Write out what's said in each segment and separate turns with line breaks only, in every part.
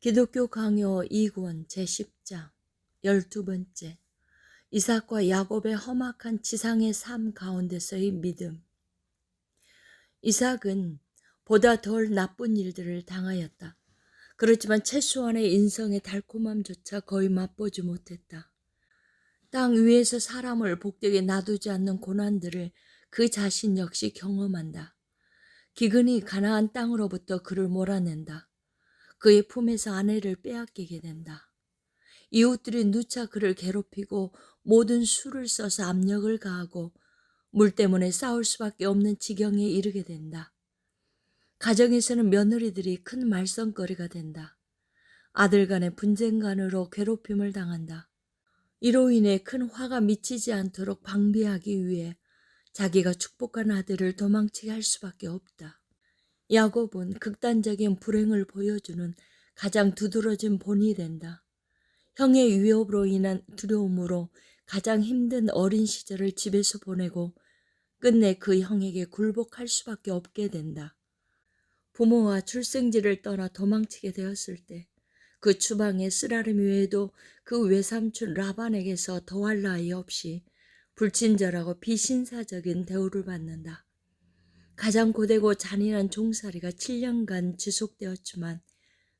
기독교 강요 2권 제10장 12번째 이삭과 야곱의 험악한 지상의 삶 가운데서의 믿음 이삭은 보다 덜 나쁜 일들을 당하였다. 그렇지만 최소한의 인성의 달콤함조차 거의 맛보지 못했다. 땅 위에서 사람을 복되게 놔두지 않는 고난들을 그 자신 역시 경험한다. 기근이 가나안 땅으로부터 그를 몰아낸다. 그의 품에서 아내를 빼앗기게 된다. 이웃들이 누차 그를 괴롭히고 모든 수를 써서 압력을 가하고 물 때문에 싸울 수밖에 없는 지경에 이르게 된다. 가정에서는 며느리들이 큰 말썽거리가 된다. 아들 간의 분쟁간으로 괴롭힘을 당한다. 이로 인해 큰 화가 미치지 않도록 방비하기 위해 자기가 축복한 아들을 도망치게 할 수밖에 없다. 야곱은 극단적인 불행을 보여주는 가장 두드러진 본이 된다. 형의 위협으로 인한 두려움으로 가장 힘든 어린 시절을 집에서 보내고 끝내 그 형에게 굴복할 수밖에 없게 된다. 부모와 출생지를 떠나 도망치게 되었을 때 그 추방의 쓰라림 외에도 그 외삼촌 라반에게서 더할 나위 없이 불친절하고 비신사적인 대우를 받는다. 가장 고되고 잔인한 종살이가 7년간 지속되었지만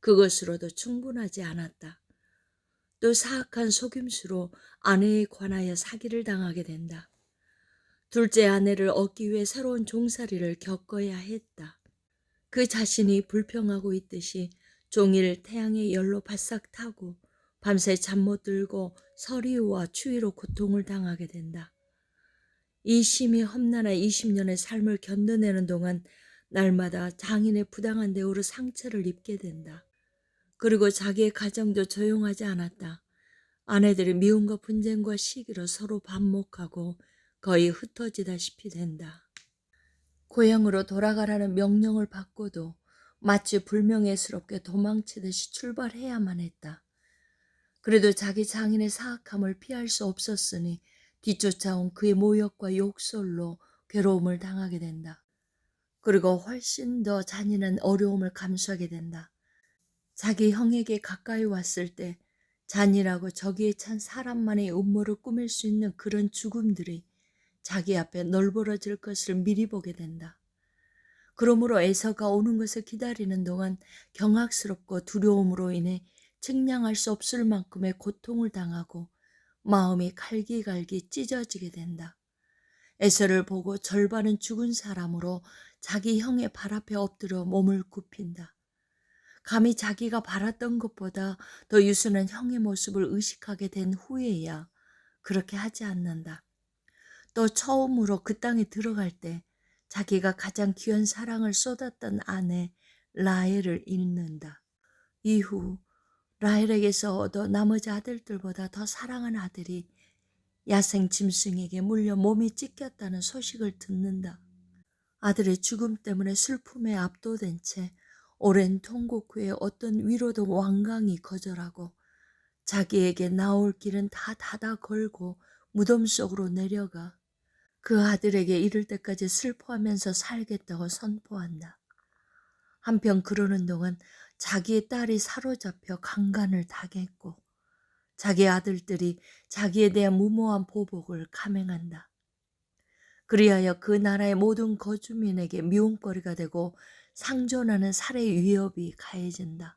그것으로도 충분하지 않았다. 또 사악한 속임수로 아내에 관하여 사기를 당하게 된다. 둘째 아내를 얻기 위해 새로운 종살이를 겪어야 했다. 그 자신이 불평하고 있듯이 종일 태양의 열로 바싹 타고 밤새 잠 못 들고 서리와 추위로 고통을 당하게 된다. 이 심히 험난한 20년의 삶을 견뎌내는 동안 날마다 장인의 부당한 대우로 상처를 입게 된다. 그리고 자기의 가정도 조용하지 않았다. 아내들이 미움과 분쟁과 시기로 서로 반목하고 거의 흩어지다시피 된다. 고향으로 돌아가라는 명령을 받고도 마치 불명예스럽게 도망치듯이 출발해야만 했다. 그래도 자기 장인의 사악함을 피할 수 없었으니 뒤쫓아온 그의 모욕과 욕설로 괴로움을 당하게 된다. 그리고 훨씬 더 잔인한 어려움을 감수하게 된다. 자기 형에게 가까이 왔을 때 잔인하고 저기에 찬 사람만의 음모를 꾸밀 수 있는 그런 죽음들이 자기 앞에 널브러질 것을 미리 보게 된다. 그러므로 에서가 오는 것을 기다리는 동안 경악스럽고 두려움으로 인해 측량할 수 없을 만큼의 고통을 당하고 마음이 갈기갈기 찢어지게 된다. 에서를 보고 절반은 죽은 사람으로 자기 형의 발 앞에 엎드려 몸을 굽힌다. 감히 자기가 바랐던 것보다 더 유순한 형의 모습을 의식하게 된 후에야 그렇게 하지 않는다. 또 처음으로 그 땅에 들어갈 때 자기가 가장 귀한 사랑을 쏟았던 아내 라헬을 잃는다. 이후 라헬에게서 얻어 나머지 아들들보다 더 사랑한 아들이 야생 짐승에게 물려 몸이 찢겼다는 소식을 듣는다. 아들의 죽음 때문에 슬픔에 압도된 채 오랜 통곡 후에 어떤 위로도 완강히 거절하고 자기에게 나올 길은 다 닫아 걸고 무덤 속으로 내려가 그 아들에게 이를 때까지 슬퍼하면서 살겠다고 선포한다. 한편 그러는 동안 자기의 딸이 사로잡혀 강간을 당했고 자기 아들들이 자기에 대한 무모한 보복을 감행한다. 그리하여 그 나라의 모든 거주민에게 미움거리가 되고 상존하는 살해 위협이 가해진다.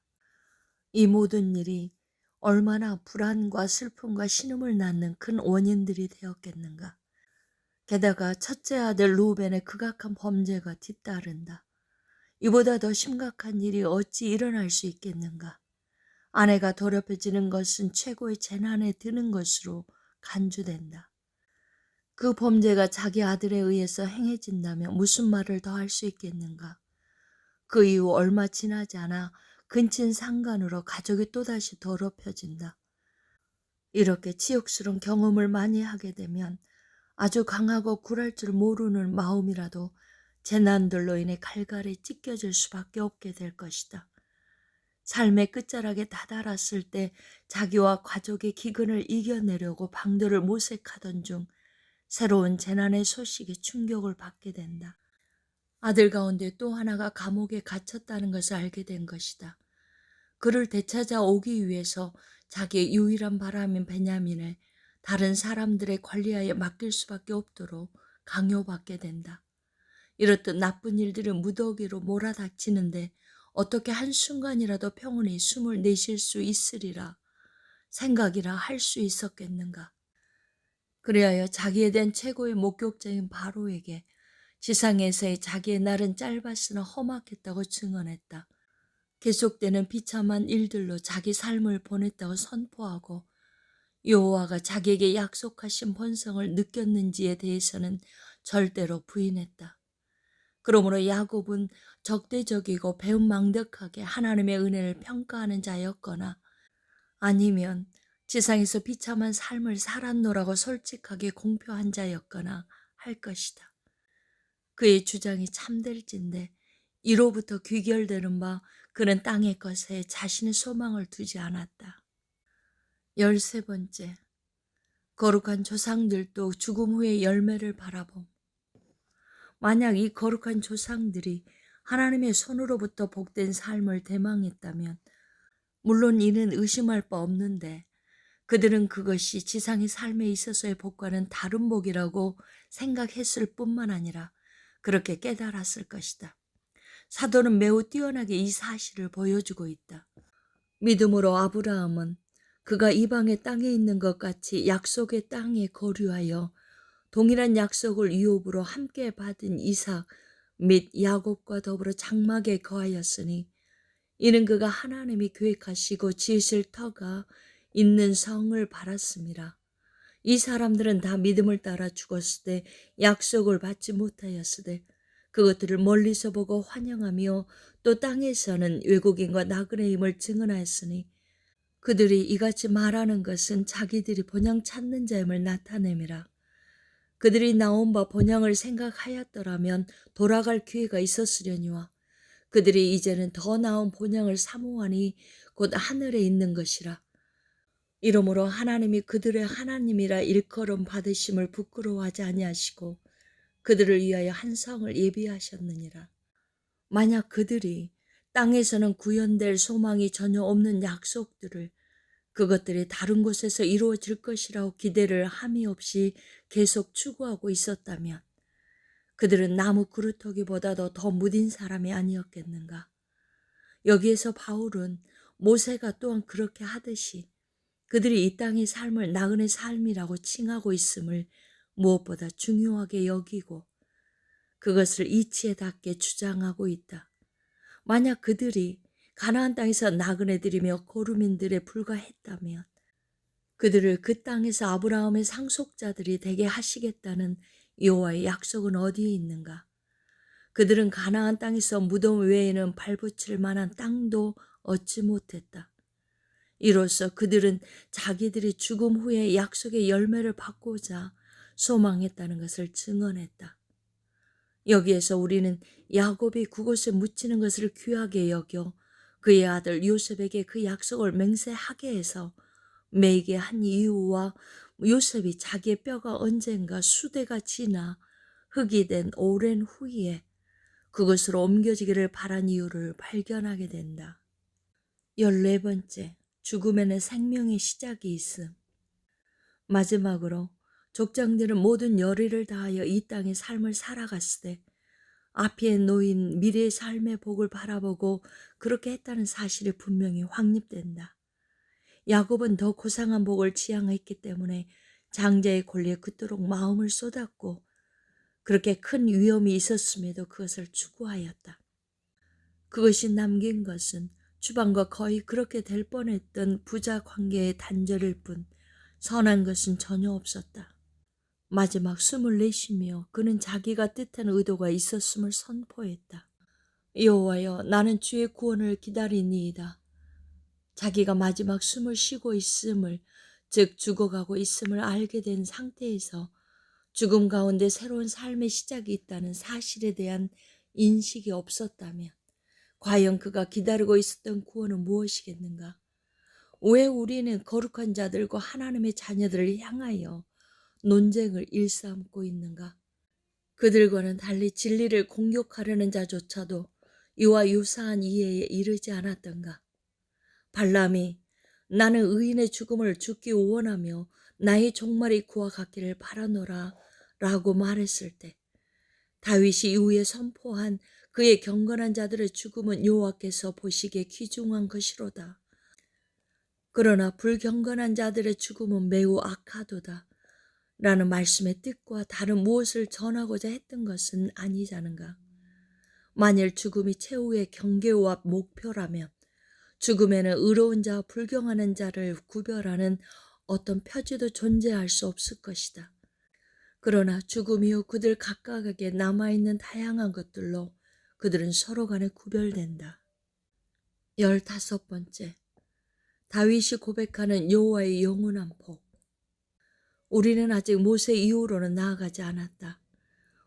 이 모든 일이 얼마나 불안과 슬픔과 신음을 낳는 큰 원인들이 되었겠는가. 게다가 첫째 아들 루벤의 극악한 범죄가 뒤따른다. 이보다 더 심각한 일이 어찌 일어날 수 있겠는가. 아내가 더럽혀지는 것은 최고의 재난에 드는 것으로 간주된다. 그 범죄가 자기 아들에 의해서 행해진다면 무슨 말을 더 할 수 있겠는가. 그 이후 얼마 지나지 않아 근친 상간으로 가족이 또다시 더럽혀진다. 이렇게 치욕스러운 경험을 많이 하게 되면 아주 강하고 굴할 줄 모르는 마음이라도 재난들로 인해 갈갈이 찢겨질 수밖에 없게 될 것이다. 삶의 끝자락에 다다랐을 때 자기와 가족의 기근을 이겨내려고 방도를 모색하던 중 새로운 재난의 소식에 충격을 받게 된다. 아들 가운데 또 하나가 감옥에 갇혔다는 것을 알게 된 것이다. 그를 되찾아 오기 위해서 자기의 유일한 바람인 베냐민을 다른 사람들의 관리하에 맡길 수밖에 없도록 강요받게 된다. 이렇듯 나쁜 일들은 무더기로 몰아닥치는데 어떻게 한순간이라도 평온히 숨을 내쉴 수 있으리라 생각이라 할 수 있었겠는가. 그리하여 자기에 대한 최고의 목격자인 바로에게 지상에서의 자기의 날은 짧았으나 험악했다고 증언했다. 계속되는 비참한 일들로 자기 삶을 보냈다고 선포하고 여호와가 자기에게 약속하신 본성을 느꼈는지에 대해서는 절대로 부인했다. 그러므로 야곱은 적대적이고 배은망덕하게 하나님의 은혜를 평가하는 자였거나 아니면 지상에서 비참한 삶을 살았노라고 솔직하게 공표한 자였거나 할 것이다. 그의 주장이 참될진데 이로부터 귀결되는 바 그는 땅의 것에 자신의 소망을 두지 않았다. 열세 번째, 거룩한 조상들도 죽음 후의 열매를 바라봄. 만약 이 거룩한 조상들이 하나님의 손으로부터 복된 삶을 대망했다면, 물론 이는 의심할 바 없는데, 그들은 그것이 지상의 삶에 있어서의 복과는 다른 복이라고 생각했을 뿐만 아니라 그렇게 깨달았을 것이다. 사도는 매우 뛰어나게 이 사실을 보여주고 있다. 믿음으로 아브라함은 그가 이방의 땅에 있는 것 같이 약속의 땅에 거류하여 동일한 약속을 유업으로 함께 받은 이삭 및 야곱과 더불어 장막에 거하였으니 이는 그가 하나님이 계획하시고 지으실 터가 있는 성을 바랐습니다. 이 사람들은 다 믿음을 따라 죽었을 때 약속을 받지 못하였을 때 그것들을 멀리서 보고 환영하며 또 땅에서는 외국인과 나그네임을 증언하였으니 그들이 이같이 말하는 것은 자기들이 본향 찾는 자임을 나타내미라. 그들이 나온 바 본향을 생각하였더라면 돌아갈 기회가 있었으려니와 그들이 이제는 더 나은 본향을 사모하니 곧 하늘에 있는 것이라. 이러므로 하나님이 그들의 하나님이라 일컬음 받으심을 부끄러워하지 아니하시고 그들을 위하여 한 성을 예비하셨느니라. 만약 그들이 땅에서는 구현될 소망이 전혀 없는 약속들을 그것들이 다른 곳에서 이루어질 것이라고 기대를 함이 없이 계속 추구하고 있었다면 그들은 나무 그루터기보다도 더 무딘 사람이 아니었겠는가. 여기에서 바울은 모세가 또한 그렇게 하듯이 그들이 이 땅의 삶을 나그네 삶이라고 칭하고 있음을 무엇보다 중요하게 여기고 그것을 이치에 닿게 주장하고 있다. 만약 그들이 가나안 땅에서 나그네들이며 고르민들에 불과했다면 그들을 그 땅에서 아브라함의 상속자들이 되게 하시겠다는 여호와의 약속은 어디에 있는가? 그들은 가나안 땅에서 무덤 외에는 발붙일 만한 땅도 얻지 못했다. 이로써 그들은 자기들이 죽음 후에 약속의 열매를 받고자 소망했다는 것을 증언했다. 여기에서 우리는 야곱이 그곳에 묻히는 것을 귀하게 여겨 그의 아들 요셉에게 그 약속을 맹세하게 해서 매게 한 이유와 요셉이 자기의 뼈가 언젠가 수대가 지나 흙이 된 오랜 후에 그것으로 옮겨지기를 바란 이유를 발견하게 된다. 열네 번째, 죽음에는 생명의 시작이 있음. 마지막으로 족장들은 모든 열의를 다하여 이 땅의 삶을 살아갔을 때 앞에 놓인 미래의 삶의 복을 바라보고 그렇게 했다는 사실이 분명히 확립된다. 야곱은 더 고상한 복을 지향했기 때문에 장자의 권리에 그토록 마음을 쏟았고 그렇게 큰 위험이 있었음에도 그것을 추구하였다. 그것이 남긴 것은 주방과 거의 그렇게 될 뻔했던 부자 관계의 단절일 뿐 선한 것은 전혀 없었다. 마지막 숨을 내쉬며 그는 자기가 뜻한 의도가 있었음을 선포했다. 여호와여 나는 주의 구원을 기다리니이다. 자기가 마지막 숨을 쉬고 있음을 즉 죽어가고 있음을 알게 된 상태에서 죽음 가운데 새로운 삶의 시작이 있다는 사실에 대한 인식이 없었다면 과연 그가 기다리고 있었던 구원은 무엇이겠는가? 왜 우리는 거룩한 자들과 하나님의 자녀들을 향하여 논쟁을 일삼고 있는가? 그들과는 달리 진리를 공격하려는 자조차도 이와 유사한 이해에 이르지 않았던가? 발람이 나는 의인의 죽음을 죽기 원하며 나의 종말이 구와 같기를 바라노라 라고 말했을 때 다윗이 이후에 선포한 그의 경건한 자들의 죽음은 여호와께서 보시기에 귀중한 것이로다. 그러나 불경건한 자들의 죽음은 매우 악하도다. 라는 말씀의 뜻과 다른 무엇을 전하고자 했던 것은 아니자는가. 만일 죽음이 최후의 경계와 목표라면 죽음에는 의로운 자와 불경하는 자를 구별하는 어떤 표지도 존재할 수 없을 것이다. 그러나 죽음 이후 그들 각각에게 남아있는 다양한 것들로 그들은 서로 간에 구별된다. 열다섯 번째, 다윗이 고백하는 여호와의 영원한 복. 우리는 아직 모세 이후로는 나아가지 않았다.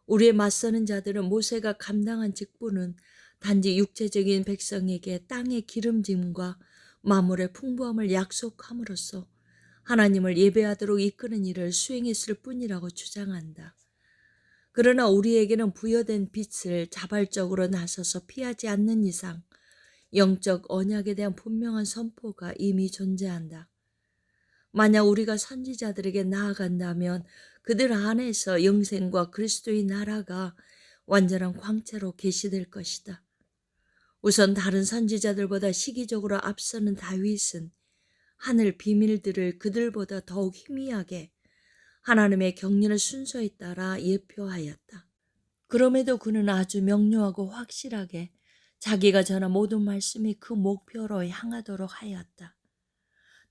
우리의 맞서는 자들은 모세가 감당한 직분은 단지 육체적인 백성에게 땅의 기름짐과 마물의 풍부함을 약속함으로써 하나님을 예배하도록 이끄는 일을 수행했을 뿐이라고 주장한다. 그러나 우리에게는 부여된 빛을 자발적으로 나서서 피하지 않는 이상 영적 언약에 대한 분명한 선포가 이미 존재한다. 만약 우리가 선지자들에게 나아간다면 그들 안에서 영생과 그리스도의 나라가 완전한 광채로 계시될 것이다. 우선 다른 선지자들보다 시기적으로 앞서는 다윗은 하늘 비밀들을 그들보다 더욱 희미하게 하나님의 경륜의 순서에 따라 예표하였다. 그럼에도 그는 아주 명료하고 확실하게 자기가 전한 모든 말씀이 그 목표로 향하도록 하였다.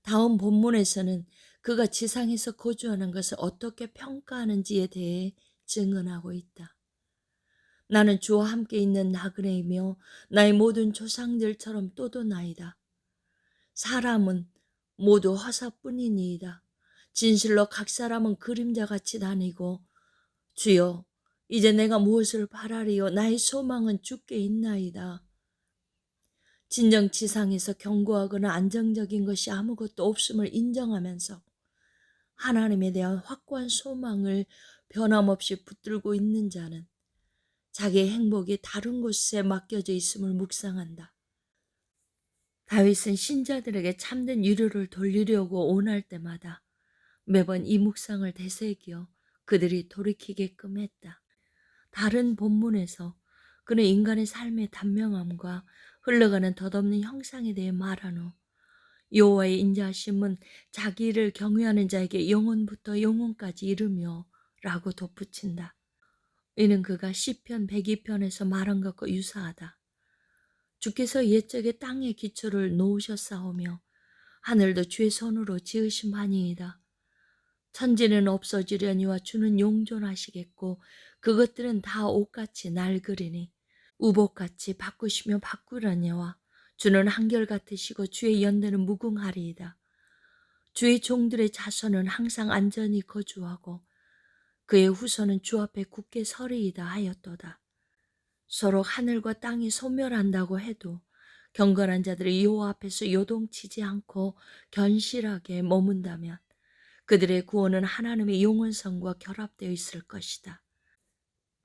다음 본문에서는 그가 지상에서 거주하는 것을 어떻게 평가하는지에 대해 증언하고 있다. 나는 주와 함께 있는 나그네이며 나의 모든 조상들처럼 또도나이다. 사람은 모두 화사뿐이니이다. 진실로 각 사람은 그림자같이 다니고 주여 이제 내가 무엇을 바라리요 나의 소망은 주께 있나이다. 진정 지상에서 견고하거나 안정적인 것이 아무것도 없음을 인정하면서 하나님에 대한 확고한 소망을 변함없이 붙들고 있는 자는 자기의 행복이 다른 곳에 맡겨져 있음을 묵상한다. 다윗은 신자들에게 참된 위로를 돌리려고 원할 때마다 매번 이 묵상을 되새겨 그들이 돌이키게끔 했다. 다른 본문에서 그는 인간의 삶의 단명함과 흘러가는 덧없는 형상에 대해 후 여호와의 인자하심은 자기를 경외하는 자에게 영혼부터 영혼까지 이르며 라고 덧붙인다. 이는 그가 시편 102편에서 말한 것과 유사하다. 주께서 옛적에 땅의 기초를 놓으셨사오며 하늘도 주의 손으로 지으신 바니이다. 천지는 없어지려니와 주는 용존하시겠고 그것들은 다 옷같이 낡으리니 우복같이 바꾸시며 바꾸려니와 주는 한결같으시고 주의 연대는 무궁하리이다. 주의 종들의 자손은 항상 안전히 거주하고 그의 후손은 주 앞에 굳게 서리이다 하였도다. 서로 하늘과 땅이 소멸한다고 해도 경건한 자들이 여호와 앞에서 요동치지 않고 견실하게 머문다면 그들의 구원은 하나님의 영원성과 결합되어 있을 것이다.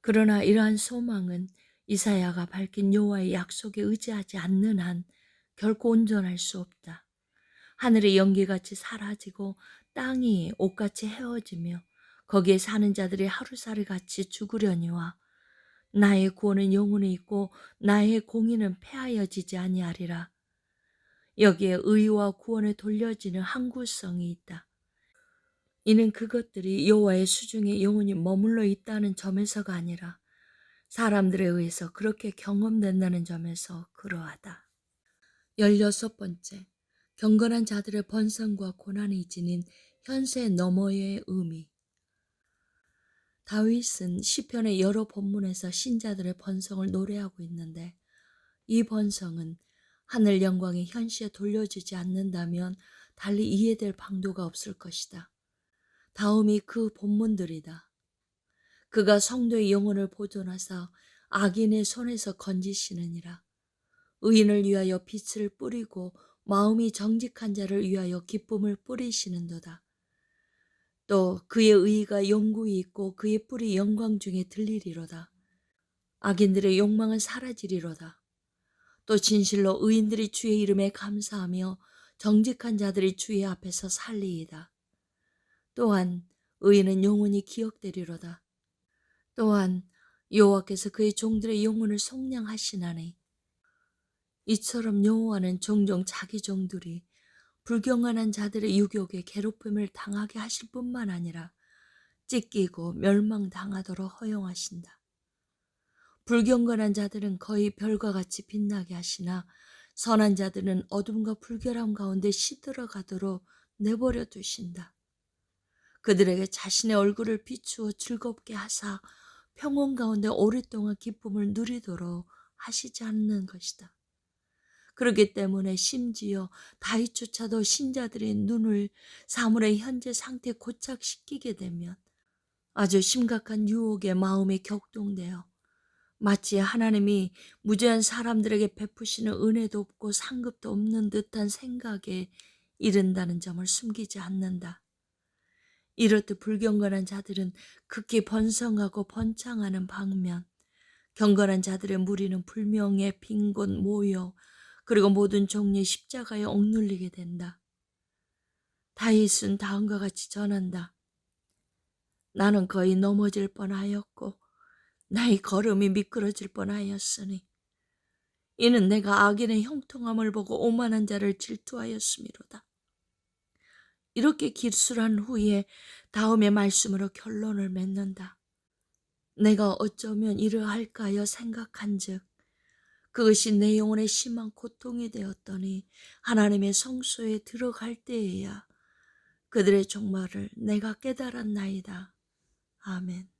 그러나 이러한 소망은 이사야가 밝힌 여호와의 약속에 의지하지 않는 한 결코 온전할 수 없다. 하늘의 연기같이 사라지고 땅이 옷같이 헤어지며 거기에 사는 자들이 하루살이 같이 죽으려니와 나의 구원은 영원히 있고 나의 공의는 폐하여지지 아니하리라. 여기에 의와 구원에 돌려지는 항구성이 있다. 이는 그것들이 여호와의 수중에 영원히 머물러 있다는 점에서가 아니라 사람들에 의해서 그렇게 경험된다는 점에서 그러하다. 열여섯 번째, 경건한 자들의 번성과 고난이 지닌 현세 너머의 의미. 다윗은 시편의 여러 본문에서 신자들의 번성을 노래하고 있는데 이 번성은 하늘 영광이 현시에 돌려지지 않는다면 달리 이해될 방도가 없을 것이다. 다음이 그 본문들이다. 그가 성도의 영혼을 보존하사 악인의 손에서 건지시느니라. 의인을 위하여 빛을 뿌리고 마음이 정직한 자를 위하여 기쁨을 뿌리시는도다. 또 그의 의가 영구히 있고 그의 뿔이 영광 중에 들리리로다. 악인들의 욕망은 사라지리로다. 또 진실로 의인들이 주의 이름에 감사하며 정직한 자들이 주의 앞에서 살리이다. 또한 의인은 영원히 기억되리로다. 또한 여호와께서 그의 종들의 영혼을 속량하시나니 이처럼 여호와는 종종 자기 종들이 불경건한 자들의 유혹에 괴롭힘을 당하게 하실 뿐만 아니라 찢기고 멸망당하도록 허용하신다. 불경건한 자들은 거의 별과 같이 빛나게 하시나 선한 자들은 어둠과 불결함 가운데 시들어가도록 내버려 두신다. 그들에게 자신의 얼굴을 비추어 즐겁게 하사 평온 가운데 오랫동안 기쁨을 누리도록 하시지 않는 것이다. 그렇기 때문에 심지어 다윗조차도 신자들의 눈을 사물의 현재 상태에 고착시키게 되면 아주 심각한 유혹에 마음이 격동되어 마치 하나님이 무죄한 사람들에게 베푸시는 은혜도 없고 상급도 없는 듯한 생각에 이른다는 점을 숨기지 않는다. 이렇듯 불경건한 자들은 극히 번성하고 번창하는 방면 경건한 자들의 무리는 불명예 빈곤 모여 그리고 모든 종류의 십자가에 억눌리게 된다. 다윗은 다음과 같이 전한다. 나는 거의 넘어질 뻔하였고 나의 걸음이 미끄러질 뻔하였으니 이는 내가 악인의 형통함을 보고 오만한 자를 질투하였음이로다. 이렇게 기술한 후에 다음의 말씀으로 결론을 맺는다. 내가 어쩌면 이러할까 하여 생각한즉 그것이 내 영혼의 심한 고통이 되었더니 하나님의 성소에 들어갈 때에야 그들의 종말을 내가 깨달았나이다. 아멘.